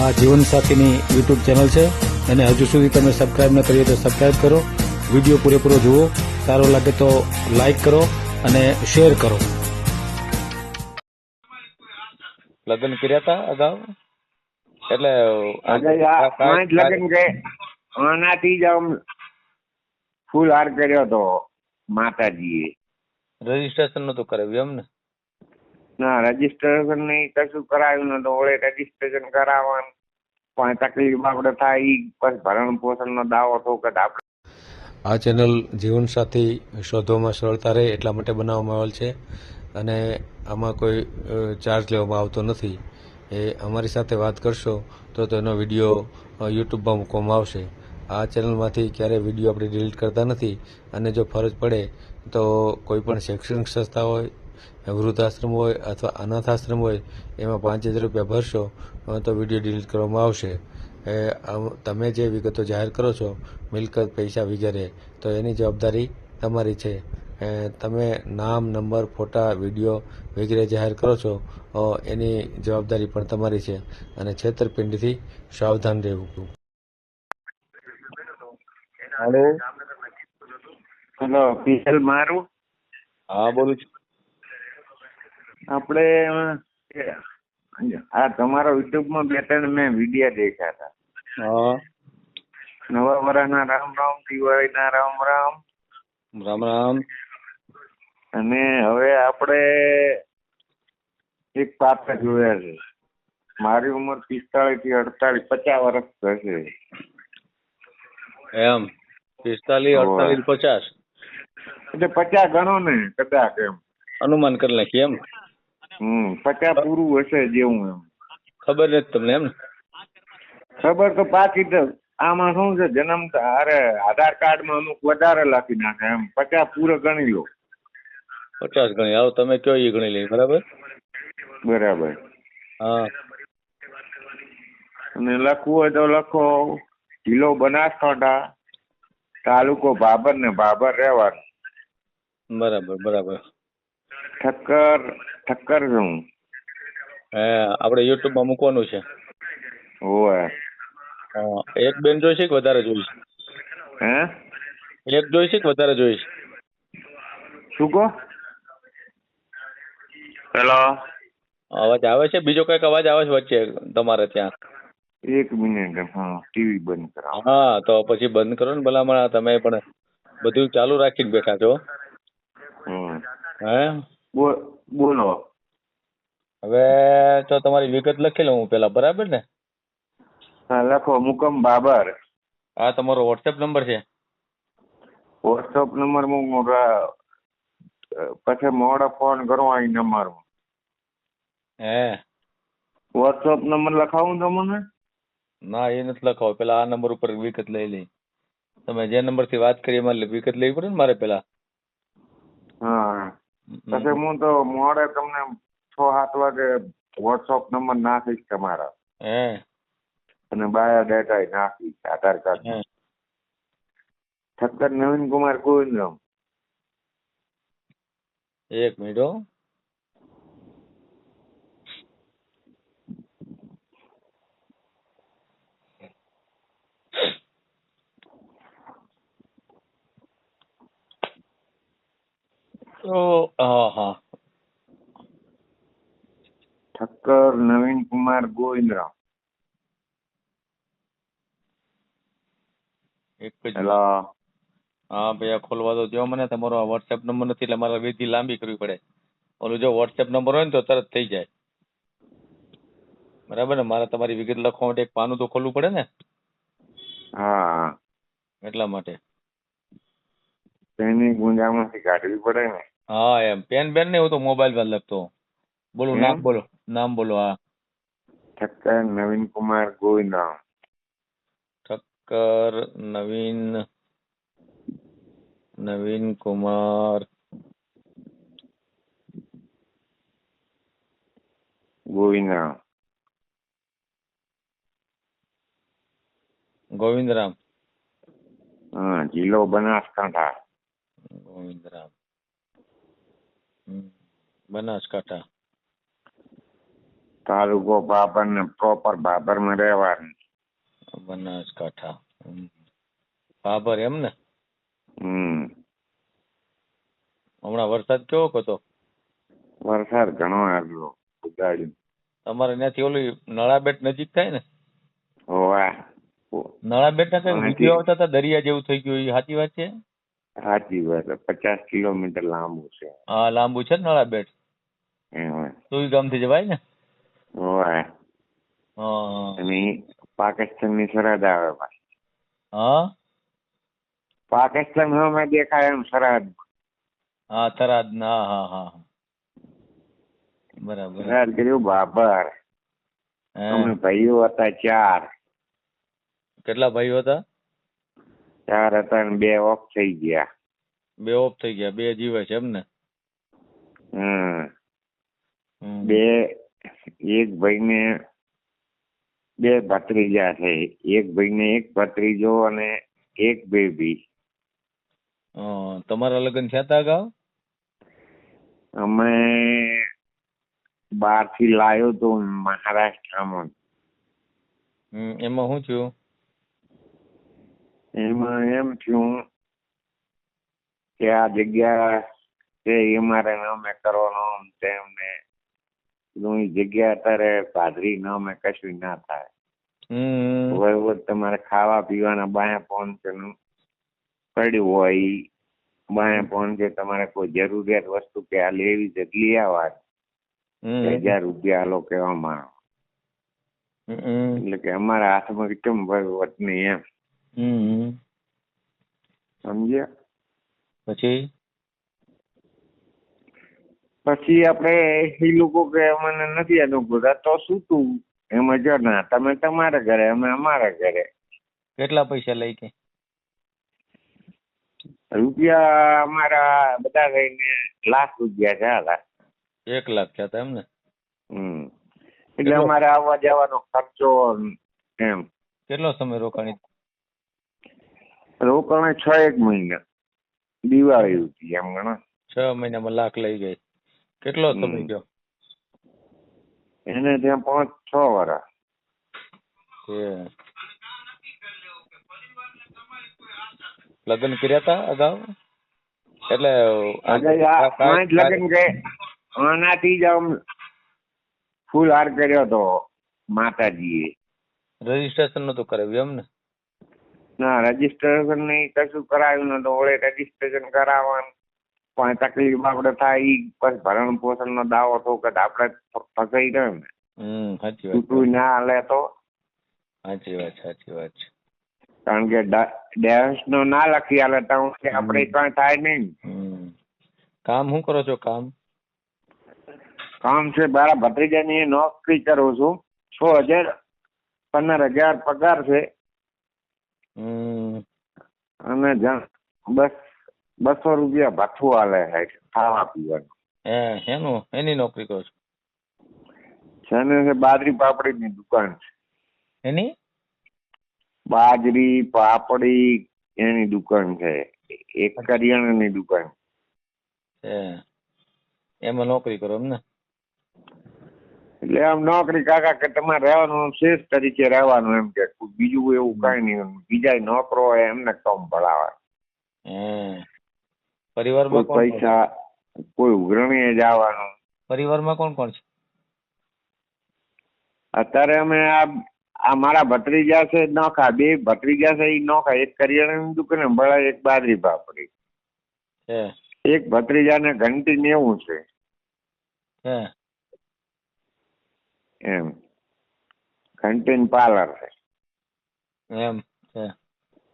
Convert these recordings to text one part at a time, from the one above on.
આ જીવનસાથીની YouTube channel છે અને હજુ સુધી તમે સબસ્ક્રાઈબ ન કરીએ તો સબસ્ક્રાઇબ કરો. વીડિયો પૂરેપૂરો જુઓ. સારો લાગે તો લાઈક કરો અને શેર કરો. લગ્ન કર્યા હતા અગાઉ? એટલે લગ્ન કે આનાથી જ આમ ફૂલ હાર કર્યો હતો માતાજીએ. રજીસ્ટ્રેશન નતું કરાવ્યું એમ ને ના રજીસ્ટ્રેશન નહીં કશું કરાવ્યું નતું ઓળે રજીસ્ટ્રેશન કરાવવાનું. પણ તકલીફ આપણે થાય એ પછી ભરણ પોષણનો દાવો તો કે આપણે આ ચેનલ જીવનસાથી શોધવામાં સરળતા રહે એટલા માટે બનાવવામાં આવેલ છે. અને આમાં કોઈ ચાર્જ લેવામાં આવતો નથી. એ અમારી સાથે વાત કરશો તો તેનો વીડિયો યુટ્યુબમાં મૂકવામાં આવશે. આ ચેનલમાંથી ક્યારેય વીડિયો આપણે ડિલીટ કરતા નથી. અને જો ફરજ પડે તો કોઈ પણ શૈક્ષણિક સંસ્થા હોય વૃદ્ધાશ્રમ હોય અથવા અનાથ આશ્રમ હોય એમાં પાંચ હજાર રૂપિયા ભરશો તો વીડિયો ડિલીટ કરવામાં આવશે. એ તમે જે વિગતો જાહેર કરો છો મિલકત પૈસા વગેરે તો એની જવાબદારી તમારી છે. તમે નામ નંબર ફોટા વીડિયો વગેરે જાહેર કરો છો એની જવાબદારી પણ તમારી છે અને છેતરપિંડીથી સાવધાન રહેવું. હેલો. હેલો પીએલ મારું? હા બોલું છું. આપણે આ તમારો યુટ્યુબમાં બે ત્રણ મેં વિડીયા દેખ્યા હતા. નવા વરાના રામ રામ દિવાળીના રામ રામ. રામ રામ. અને હવે આપણે એક પાત્ર જોયા છે. મારી ઉંમર પિસ્તાળીસથી અડતાલીસ પચાસ વર્ષ થશે. એમ. પિસ્તાલીસ અડતાલીસ પચાસ. એટલે પચાસ ગણો ને કદાચ એમ. અનુમાન કરી નાખીએ એમ. હમ પચાસ પૂરું હશે જેવું એમ. ખબર નથી તમને એમ ને? ખબર તો પાકી તો આમાં શું છે જન્મ અરે આધાર કાર્ડમાં અમુક વધારે લખી નાખે એમ. પચાસ પૂરો ગણી લો. પચાસ ગણી આવો તમે કયો એ ગણી લઈ બરાબર? બરાબર. હા. અને લખવું હોય તો લખો. જિલ્લો બનાસકાંઠા તાલુકો ભાભર ને ભાભર રહેવાનું. બરાબર બરાબર. ઠક્કર ઠક્કર છું હે આપણે યુટ્યુબમાં મૂકવાનું છે. હોવે. એક બેન જોઈશે કે વધારે જોઈશે હે? એક જોઈશે કે વધારે જોઈશે શું કહો? હેલો. અવાજ આવે છે? બીજો કંઈક અવાજ આવે છે વચ્ચે તમારે ત્યાં? એક મિનિટ હા ટીવી બંધ કરાવો. હા તો પછી બંધ કરો ને ભલામણ. તમે પણ બધું ચાલુ રાખીને બેઠા છો. હમ. હે? બોલો હવે તો તમારી વિગત લખી લઉં હું પેલા બરાબર ને? હા લખો મુકમ બાબર. આ તમારો વોટ્સએપ નંબર છે? વોટ્સઅપ નંબર હું પછી મોડો ફોન કરો આ નંબર હે. વોટ્સએપ નંબર લખાવું તમને? ના એ નથી લખાવો. પેલા આ નંબર ઉપર વિગત લઈ લઈ. તમે જે નંબરથી વાત કરી એમાં વિગત લેવી પડે ને મારે પેલા? હા. પછી હું તો મોડે તમને છ સાત વાગે વોટ્સઅપ નંબર નાખીશ તમારા. હે. અને બાયોડેટા નાખીશ આધાર કાર્ડ ઠક્કર નવીન કુમાર ગોવિંદરામ. એક મિનિટ હો. તો હા હા ઠક્કર નવીન કુમાર ગોવિંદરામ. એક જ હેલો હા ભાઈ ખોલવા દો. જો મને તમારો વોટ્સએપ નંબર નથી એટલે મારે વિધિ લાંબી કરવી પડે. ઓલું જો વોટ્સએપ નંબર હોય ને તો તરત થઈ જાય. બરાબર ને? મારે તમારી વિગત લખવા માટે એક પાનું તો ખોલવું પડે ને? હા. એટલા માટે. તેની ગુંજામાંથી કાઢવી પડે ને? હા એમ. પેન બેન ને હું તો મોબાઈલ પર લખતો બોલો? નામ બોલો નામ બોલો હા. ઠક્કર નવીન કુમાર ગોવિંદા ઠક્કર નવીન નવીન કુમાર ગોવિંદરામ. ગોવિંદરામ. હા જિલ્લો બનાસકાંઠા. ગોવિંદરામ. બનાસકાંઠા. તાલુકો બાબર ને પ્રોપર બાબરમાં રહેવાનું. બનાસકાંઠા. બાબર એમ ને? હમ. હમણાં વરસાદ કેવો હતો? વરસાદ ઘણો આવ્યો ઉગાડ્યું. તમારે ત્યાંથી ઓલી નળાબેટ નજીક થાય ને? હોવા. નળાબેટ ના કઈ વીડિયો આવતા હતા? દરિયા જેવું થઈ ગયું એ સાચી વાત છે? સાચી વાત પચાસ કિલોમીટર લાંબુ છે. હા લાંબુ છે ને નળાબેટ? એમાં. સુઈ ગામથી જવાય ને? હોવા. હા. અને પાકિસ્તાનની સરહદ આવે પાછી. હા? પાકિસ્તાન હમે દેખાય એમ સરહદ. હા સરહદ ના હા હા બરાબર. સરહદ કર્યું બાબર. અમે ભાઈઓ હતા ચાર. કેટલા ભાઈઓ હતા? ચાર હતા ને બે ઓફ થઈ ગયા. બે ઓફ થઈ ગયા બે જીવે છે એમ ને? હમ. બે એક ભાઈને બે ભત્રીજા છે. એક ભાઈને એક ભત્રીજો અને એક બેબી હા, તમારા લગ્ન થયા હતા અગાઉ? અમે બહારથી લાવ્યો તો મહારાષ્ટ્રમાં. એમાં શું થયું? એમાં એમ થયું કે આ જગ્યા છે એ મારે નામે કરવાનો આમ તેમ ને જગ્યા અત્યારે પાદરી નામે કશું ના થાય. વહીવટ તમારે ખાવા પીવાના બાયા છે પડ્યું હોય બાયા છે તમારે કોઈ જરૂરિયાત વસ્તુ કે આ લેવી છે લઈ આવવા. હમ. હજાર રૂપિયા આલો કેવા આવે. એટલે કે અમારા હાથમાં કેમ વહીવટ નહીં એમ. હમ. સમજ્યા? પછી? પછી આપણે એ લોકો કે અમને નથી અનુકૂળતા. તો શું તું? એમાં જો ના તમે તમારા ઘરે અમે અમારા ઘરે. કેટલા પૈસા લઈ કે? રૂપિયા અમારા બધા લઈને લાખ રૂપિયા થયા હતા એક લાખ થયા હતા એમ ને? હમ. એટલે અમારે આવવા જવાનો ખર્ચો એમ. કેટલો સમય રોકાણી રોકાણે છ એક મહિના દિવાળી હતી એમ ગણો. છ મહિનામાં લાખ લઈ ગઈ. કેટલો સમય હમ. ગયો એને ત્યાં પાંચ છ વાળા લગ્ન કર્યા હતા અગાઉ? એટલે લગ્ન કે આનાથી જ આમ ફૂલ હાર કર્યો હતો માતાજીએ. રજીસ્ટ્રેશન નતું કરાવ્યું એમ ને ના રજીસ્ટ્રેશન નહીં કશું કરાવ્યું નતું ઓળે રજીસ્ટ્રેશન કરાવવાનું. પણ તકલીફ આપણે થાય ઈ પછી ભરણ પોષણ નો દાવો તો કે આપણે ફસાઈ ગયો ને. હમ સાચી વાત છૂટું ના હાલે તો? સાચી વાત સાચી વાત છે. કારણ કે ડેશ નો ના લખી હાલે તો આપણે કઈ થાય નહીં. હમ. કામ શું કરો છો કામ? કામ છે મારા ભત્રીજાની નોકરી કરું છું. છ હજાર પંદર હજાર પગાર છે. હમ. અને જા- બસ બસો રૂપિયા ભથ્થું હાલે છે ખાવા પીવાનું. હે એનું એની નોકરી કરો છો? છે ને છે? બાજરી પાપડીની દુકાન છે. એની? બાજરી પાપડી એની દુકાન છે. એક કરિયાણાની દુકાન. હે એમાં નોકરી કરો એમ ને? એટલે આમ નોકરી કાકા કે તમારે રહેવાનું શેષ તરીકે રહેવાનું એમ કે. બીજું એવું કઈ નહીં. બીજા નોકરો હોય એમને કમ ભણાવે. પરિવારમાં કોણ પૈસા કોઈ ઉઘરણીએ જવાનું પરિવારમાં કોણ કોણ છે? અત્યારે અમે આ આ મારા ભત્રીજા છે નોખા. બે ભત્રીજા છે એ નોખા. એક કરિયાણાની દુકાન ભળા એક બાજરી પાપડી એક ભત્રીજાને ઘંટી નેવું છે. હે. એમ. ઘંટી પાર્લર છે. એમ છે.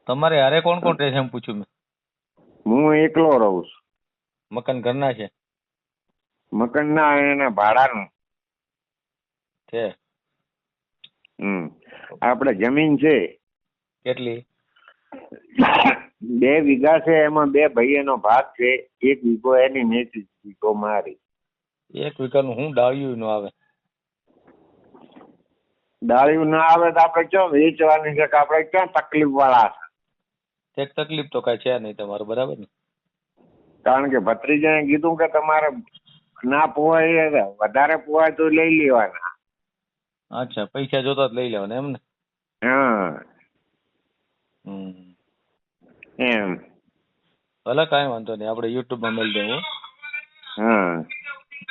તમારે હારે કોણ કોણ રહે છે એમ પૂછ્યું મેં? હું એકલો રહું છું. મકાન ઘરના છે? મકાન ના એને ભાડાનું. છે. હમ. આપણે જમીન છે. કેટલી? બે વીઘા છે એમાં બે ભાઈઓનો ભાગ છે. એક વીઘો એની નીચે વીઘો મારી. એક વીઘાનું હું ડાળિયું નો આવે? ડાળિયું ના આવે તો આપણે ક્યાં વેચવાની છે કે આપણે ક્યાં તકલીફ વાળા છે તકલીફ તો કઈ છે નહીં તમારે બરાબર ને? કારણ કે ભત્રીજાએ કીધું કે તમારે ના પોવાય વધારે પોવાય તો લઈ લેવાના. અચ્છા પૈસા જોતા જ લઈ લેવાના એમ ને? હા. હમ. એમ. ભલે કાંઈ વાંધો નહીં આપણે યુટ્યુબમાં મળી દેવું હા.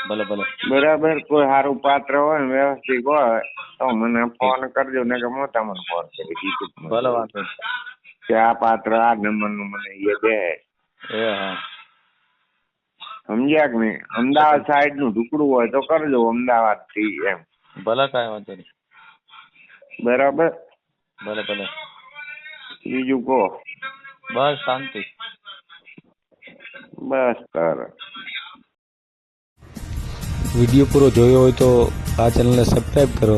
ભલે ભલે. બરાબર કોઈ સારું પાત્ર હોય ને વ્યવસ્થિત હોય તો મને ફોન કરજો ને કે હું તમને ફોન કરી દીધું ભલે વાંધો. કે આ પાત્ર આ નંબરનું મને એ દે સમજ્યા કે નહીં? અમદાવાદ સાઈડનું ઢુકડું હોય તો કરજો અમદાવાદથી એમ. ભલે કાંઈ વાંધો નહીં. બરાબર? ભલે ભલે. બીજું કહો. બસ શાંતિ. બસ તાર. વીડિયો પૂરો જોયો હોય તો આ ચેનલને સબસ્ક્રાઈબ કરો.